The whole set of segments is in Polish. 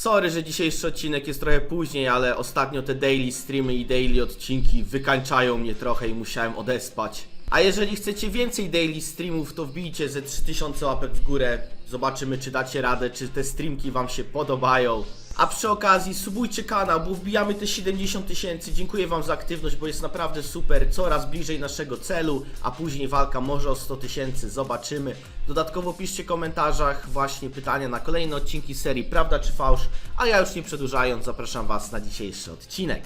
Sorry, że dzisiejszy odcinek jest trochę później, ale ostatnio te daily streamy i daily odcinki wykańczają mnie trochę i musiałem odespać. A jeżeli chcecie więcej daily streamów, to wbijcie ze 3000 łapek w górę. Zobaczymy, czy dacie radę, czy te streamki Wam się podobają. A przy okazji subujcie kanał, bo wbijamy te 70 tysięcy. Dziękuję Wam za aktywność, bo jest naprawdę super. Coraz bliżej naszego celu, a później walka może o 100 tysięcy. Zobaczymy. Dodatkowo piszcie w komentarzach właśnie pytania na kolejne odcinki serii Prawda czy Fałsz. A ja już nie przedłużając, zapraszam Was na dzisiejszy odcinek.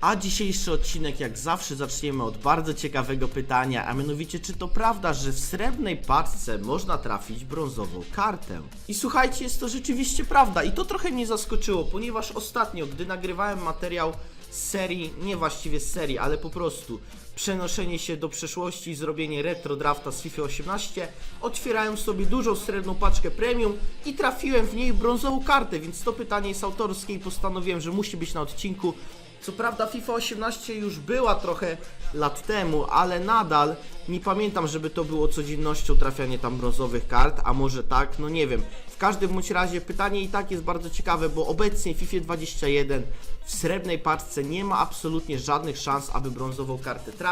A dzisiejszy odcinek, jak zawsze, zaczniemy od bardzo ciekawego pytania, a mianowicie, czy to prawda, że w srebrnej paczce można trafić brązową kartę? I słuchajcie, jest to rzeczywiście prawda, i to trochę mnie zaskoczyło, ponieważ ostatnio, gdy nagrywałem materiał z serii, nie właściwie z serii, ale po prostu przenoszenie się do przeszłości i zrobienie retro drafta z FIFA 18, otwierałem sobie dużą srebrną paczkę premium i trafiłem w niej brązową kartę, więc to pytanie jest autorskie i postanowiłem, że musi być na odcinku. Co prawda FIFA 18 już była trochę lat temu, ale nadal nie pamiętam, żeby to było codziennością trafianie tam brązowych kart, a może tak, no nie wiem. W każdym bądź razie pytanie i tak jest bardzo ciekawe, bo obecnie FIFA 21 w srebrnej paczce nie ma absolutnie żadnych szans, aby brązową kartę trafić.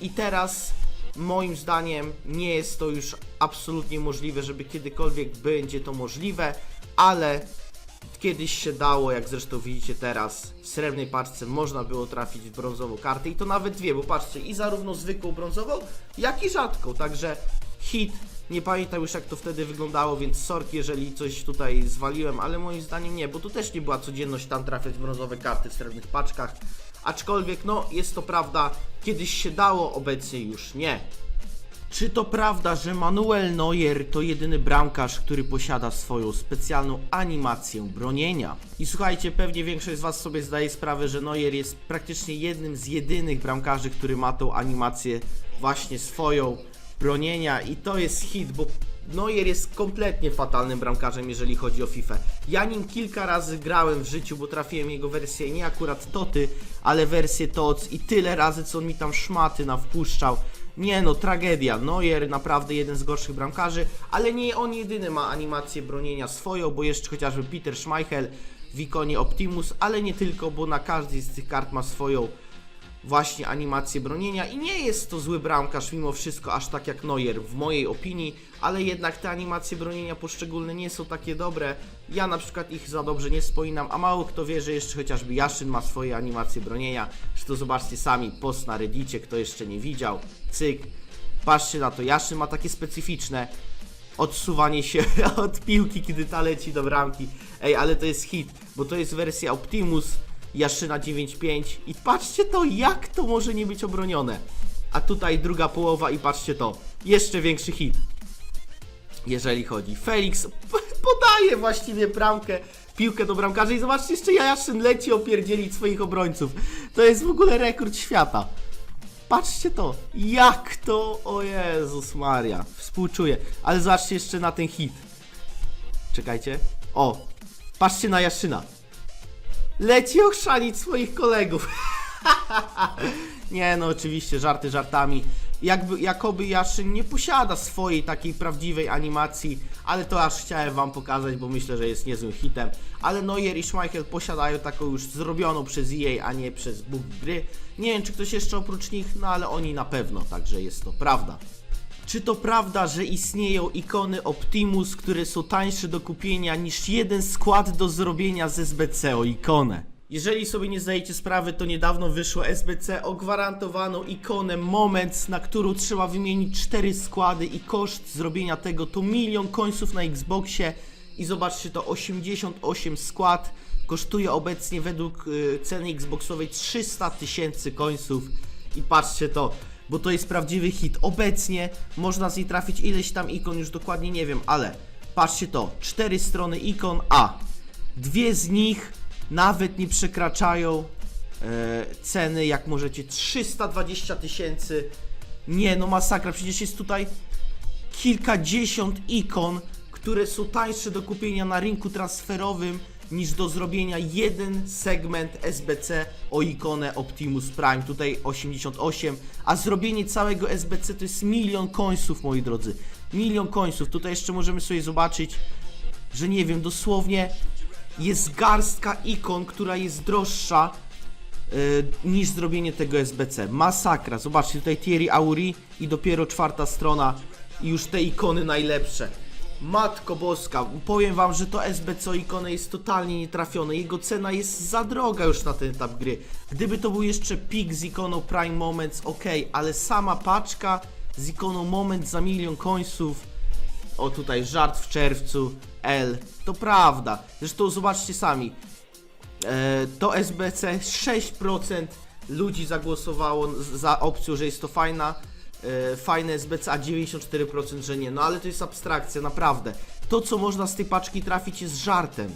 I teraz moim zdaniem nie jest to już absolutnie możliwe, żeby kiedykolwiek będzie to możliwe, ale Kiedyś się dało, jak zresztą widzicie teraz, w srebrnej paczce można było trafić w brązową kartę i to nawet dwie, bo patrzcie, i zarówno zwykłą brązową, jak i rzadką, także hit, nie pamiętam już jak to wtedy wyglądało, więc sorki, jeżeli coś tutaj zwaliłem, ale moim zdaniem nie, bo tu też nie była codzienność tam trafiać brązowe karty w srebrnych paczkach, aczkolwiek no, jest to prawda, kiedyś się dało, obecnie już nie. Czy to prawda, że Manuel Neuer to jedyny bramkarz, który posiada swoją specjalną animację bronienia? I słuchajcie, pewnie większość z Was sobie zdaje sprawę, że Neuer jest praktycznie jednym z jedynych bramkarzy, który ma tą animację właśnie swoją bronienia i to jest hit, bo Neuer jest kompletnie fatalnym bramkarzem, jeżeli chodzi o FIFA. Ja nim kilka razy grałem w życiu, bo trafiłem jego wersję nie akurat Toty, ale wersję TOC i tyle razy, co on mi tam szmaty nawpuszczał. Nie no, tragedia. Neuer naprawdę jeden z gorszych bramkarzy, ale nie on jedyny ma animację bronienia swoją, bo jeszcze chociażby Peter Schmeichel w ikonie Optimus, ale nie tylko, bo na każdej z tych kart ma swoją właśnie animację bronienia i nie jest to zły bramkarz mimo wszystko, aż tak jak Neuer w mojej opinii, ale jednak te animacje bronienia poszczególne nie są takie dobre. Ja na przykład ich za dobrze nie wspominam, a mało kto wie, że jeszcze chociażby Jaszyn ma swoje animacje bronienia. To zobaczcie sami, post na reddicie, kto jeszcze nie widział. Cyk. Patrzcie na to, Jaszyn ma takie specyficzne odsuwanie się od piłki, kiedy ta leci do bramki. Ej, ale to jest hit, bo to jest wersja Optimus Jaszyna 9.5 i patrzcie to, jak to może nie być obronione. A tutaj druga połowa i patrzcie to, jeszcze większy hit. Jeżeli chodzi. Felix podaje właściwie bramkę, piłkę do bramkarza i zobaczcie, jeszcze Jaszyn leci opierdzielić swoich obrońców. To jest w ogóle rekord świata. Patrzcie to, jak to, o Jezus Maria, współczuję. Ale zobaczcie jeszcze na ten hit. Czekajcie. O, patrzcie na Jaszyna. Leci ochrzanić swoich kolegów. nie no, oczywiście, żarty żartami. Jakby, jakoby Jaszyn nie posiada swojej takiej prawdziwej animacji, ale to aż chciałem wam pokazać, bo myślę, że jest niezłym hitem. Ale Neuer i Schmeichel posiadają taką już zrobioną przez EA, a nie przez Bóg gry. Nie wiem, czy ktoś jeszcze oprócz nich, no ale oni na pewno, także jest to prawda. Czy to prawda, że istnieją ikony Optimus, które są tańsze do kupienia niż jeden skład do zrobienia z SBC o ikonę? Jeżeli sobie nie zdajecie sprawy, to niedawno wyszło SBC o gwarantowaną ikonę Moments, na którą trzeba wymienić cztery składy i koszt zrobienia tego to milion końców na Xboxie i zobaczcie to 88 skład kosztuje obecnie według y, ceny Xboxowej 300 tysięcy końców i patrzcie to, bo to jest prawdziwy hit. Obecnie można z niej trafić ileś tam ikon, już dokładnie nie wiem, ale patrzcie to, cztery strony ikon, a dwie z nich nawet nie przekraczają e, ceny, jak możecie, 320 tysięcy. Nie, no masakra, przecież jest tutaj kilkadziesiąt ikon, które są tańsze do kupienia na rynku transferowym niż do zrobienia jeden segment SBC o ikonę Optimus Prime, tutaj 88, a zrobienie całego SBC to jest milion końców, moi drodzy. Milion końców. Tutaj jeszcze możemy sobie zobaczyć, że nie wiem, dosłownie jest garstka ikon, która jest droższa y, niż zrobienie tego SBC. Masakra. Zobaczcie, tutaj Thierry Auri i dopiero czwarta strona i już te ikony najlepsze. Matko Boska, powiem wam, że to SBC ikony jest totalnie nietrafione. Jego cena jest za droga już na ten etap gry. Gdyby to był jeszcze pik z ikoną Prime Moments, ok, ale sama paczka z ikoną Moment za milion końców o tutaj żart w czerwcu, L, to prawda. Zresztą zobaczcie sami, e, to SBC 6% ludzi zagłosowało za opcją, że jest to fajna, fajne SBC, a 94% że nie. No ale to jest abstrakcja, naprawdę. To co można z tej paczki trafić jest żartem.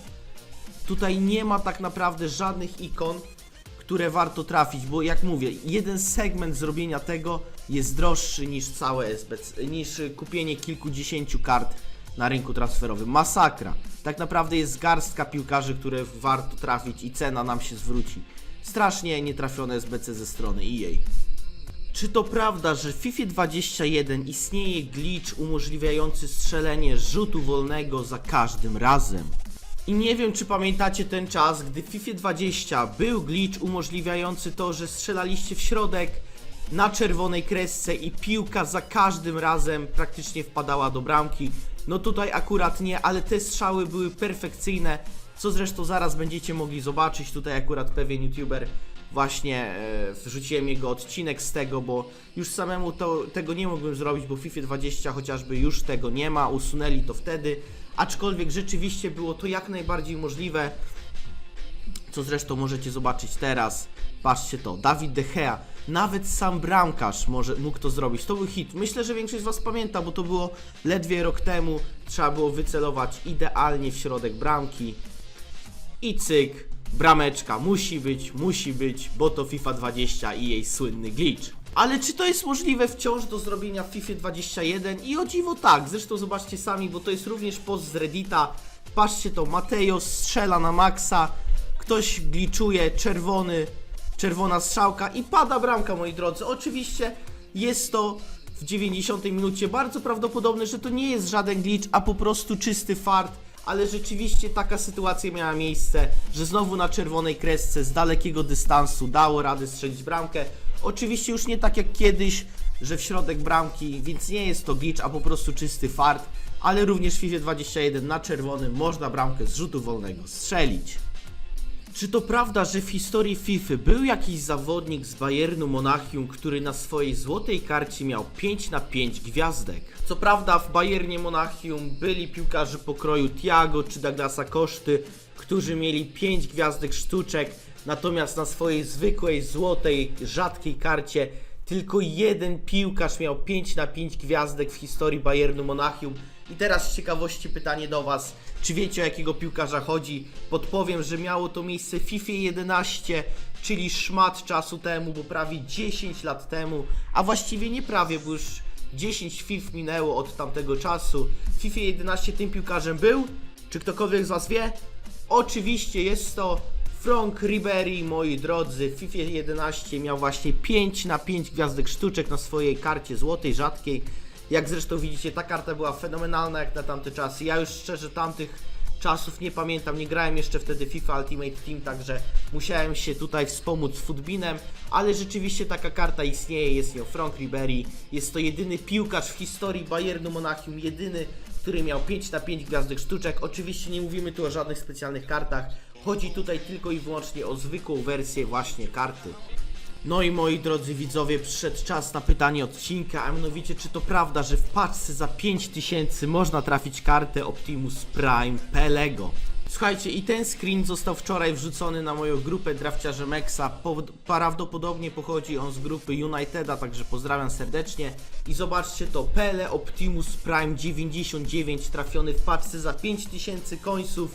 Tutaj nie ma tak naprawdę żadnych ikon, które warto trafić, bo jak mówię, jeden segment zrobienia tego jest droższy niż całe SBC, niż kupienie kilkudziesięciu kart na rynku transferowym. Masakra. Tak naprawdę jest garstka piłkarzy, które warto trafić i cena nam się zwróci. Strasznie nietrafione SBC ze strony EA. Czy to prawda, że w FIFA 21 istnieje glitch umożliwiający strzelenie rzutu wolnego za każdym razem? I nie wiem, czy pamiętacie ten czas, gdy w FIFA 20 był glitch umożliwiający to, że strzelaliście w środek na czerwonej kresce i piłka za każdym razem praktycznie wpadała do bramki. No tutaj akurat nie, ale te strzały były perfekcyjne, co zresztą zaraz będziecie mogli zobaczyć. Tutaj akurat pewien youtuber właśnie e, wrzuciłem jego odcinek z tego, bo już samemu to, tego nie mógłbym zrobić, bo w FIFA 20 chociażby już tego nie ma, usunęli to wtedy, aczkolwiek rzeczywiście było to jak najbardziej możliwe, co zresztą możecie zobaczyć teraz. Patrzcie to, Dawid De Gea, nawet sam bramkarz może, mógł to zrobić. To był hit. Myślę, że większość z Was pamięta, bo to było ledwie rok temu. Trzeba było wycelować idealnie w środek bramki i cyk, brameczka musi być, musi być, bo to FIFA 20 i jej słynny glitch. Ale czy to jest możliwe wciąż do zrobienia w FIFA 21? I o dziwo tak, zresztą zobaczcie sami, bo to jest również post z Reddita. Patrzcie to, Mateo strzela na maksa, ktoś glitchuje, czerwony, czerwona strzałka i pada bramka, moi drodzy. Oczywiście jest to w 90 minucie. Bardzo prawdopodobne, że to nie jest żaden glitch, a po prostu czysty fart. Ale rzeczywiście taka sytuacja miała miejsce, że znowu na czerwonej kresce z dalekiego dystansu dało radę strzelić bramkę. Oczywiście już nie tak jak kiedyś, że w środek bramki, więc nie jest to glitch, a po prostu czysty fart. Ale również w FIFA 21 na czerwonym można bramkę z rzutu wolnego strzelić. Czy to prawda, że w historii FIFA był jakiś zawodnik z Bayernu Monachium, który na swojej złotej karcie miał 5 na 5 gwiazdek? Co prawda w Bayernie Monachium byli piłkarze pokroju Thiago czy Douglasa Koszty, którzy mieli 5 gwiazdek sztuczek, natomiast na swojej zwykłej złotej, rzadkiej karcie tylko jeden piłkarz miał 5 na 5 gwiazdek w historii Bayernu Monachium. I teraz z ciekawości pytanie do Was. Czy wiecie o jakiego piłkarza chodzi? Podpowiem, że miało to miejsce w FIFA 11, czyli szmat czasu temu, bo prawie 10 lat temu, a właściwie nie prawie, bo już 10 FIFA minęło od tamtego czasu. W FIFA 11 tym piłkarzem był? Czy ktokolwiek z Was wie? Oczywiście jest to Frank Ribery, moi drodzy, w FIFA 11 miał właśnie 5 na 5 gwiazdek sztuczek na swojej karcie złotej, rzadkiej. Jak zresztą widzicie, ta karta była fenomenalna jak na tamte czasy. Ja już szczerze tamtych czasów nie pamiętam, nie grałem jeszcze wtedy FIFA Ultimate Team, także musiałem się tutaj wspomóc Footbinem, ale rzeczywiście taka karta istnieje, jest nią Frank Ribery. Jest to jedyny piłkarz w historii Bayernu Monachium, jedyny, który miał 5 na 5 gwiazdek sztuczek. Oczywiście nie mówimy tu o żadnych specjalnych kartach, chodzi tutaj tylko i wyłącznie o zwykłą wersję właśnie karty. No i moi drodzy widzowie, przyszedł czas na pytanie odcinka, a mianowicie czy to prawda, że w paczce za 5000 można trafić kartę Optimus Prime Pelego? Słuchajcie, i ten screen został wczoraj wrzucony na moją grupę Drafciarze Mexa. Po- Prawdopodobnie pochodzi on z grupy Uniteda, także pozdrawiam serdecznie. I zobaczcie to, Pele Optimus Prime 99 trafiony w paczce za 5000 końców,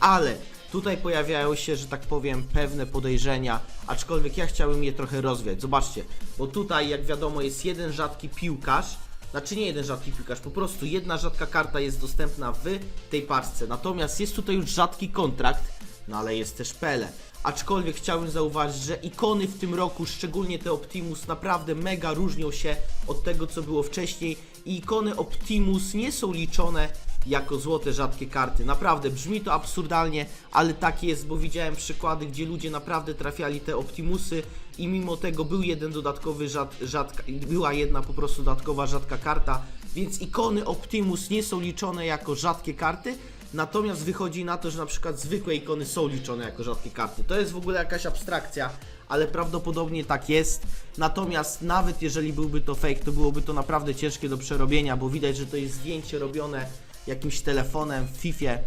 ale Tutaj pojawiają się, że tak powiem, pewne podejrzenia, aczkolwiek ja chciałbym je trochę rozwiać. Zobaczcie, bo tutaj, jak wiadomo, jest jeden rzadki piłkarz, znaczy nie jeden rzadki piłkarz, po prostu jedna rzadka karta jest dostępna w tej paczce. Natomiast jest tutaj już rzadki kontrakt, no ale jest też Pele. Aczkolwiek chciałbym zauważyć, że ikony w tym roku, szczególnie te Optimus, naprawdę mega różnią się od tego, co było wcześniej. I ikony Optimus nie są liczone jako złote rzadkie karty. Naprawdę, brzmi to absurdalnie, ale tak jest, bo widziałem przykłady, gdzie ludzie naprawdę trafiali te Optimusy i mimo tego był jeden dodatkowy rzad, rzadka, była jedna po prostu dodatkowa rzadka karta, więc ikony Optimus nie są liczone jako rzadkie karty, natomiast wychodzi na to, że na przykład zwykłe ikony są liczone jako rzadkie karty. To jest w ogóle jakaś abstrakcja, ale prawdopodobnie tak jest. Natomiast nawet jeżeli byłby to fake, to byłoby to naprawdę ciężkie do przerobienia, bo widać, że to jest zdjęcie robione jakimś telefonem w FIFA.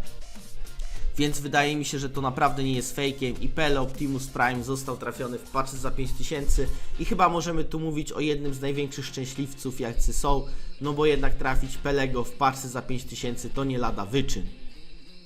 Więc wydaje mi się, że to naprawdę nie jest fejkiem i Pele Optimus Prime został trafiony w paczce za 5000 i chyba możemy tu mówić o jednym z największych szczęśliwców jacy są, no bo jednak trafić Pelego w paczce za 5000 to nie lada wyczyn.